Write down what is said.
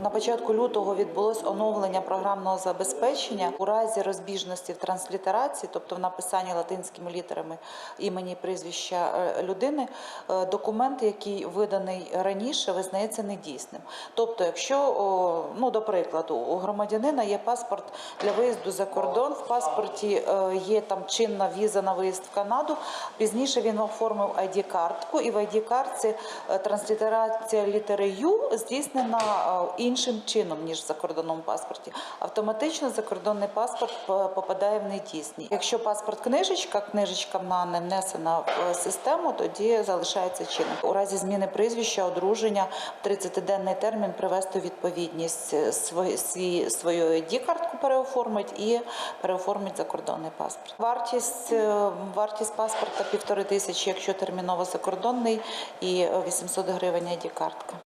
На початку лютого відбулось оновлення програмного забезпечення у разі розбіжності в транслітерації, тобто в написанні латинськими літерами імені прізвища е, людини, е, документ, який виданий раніше, визнається недійсним. Тобто, якщо, ну до прикладу, у громадянина є паспорт для виїзду за кордон, в паспорті е, є там чинна віза на виїзд в Канаду. Пізніше він оформив id картку і в id картці транслітерація літери Ю здійснена іншим чином ніж в закордонному паспорті. Автоматично закордонний паспорт попадає в недійсний. Якщо паспорт книжечка, книжечка вона не внесена в е, систему, тоді залишається чинним. У разі зміни прізвища, одруження в 30-денний термін привести відповідність е, свої, свій, свою id картку переоформить і переоформить закордонний паспорт. Вартість е, вартість паспорта півтори тисячі, якщо терміново закордонний, і е, 800 гривень id картка.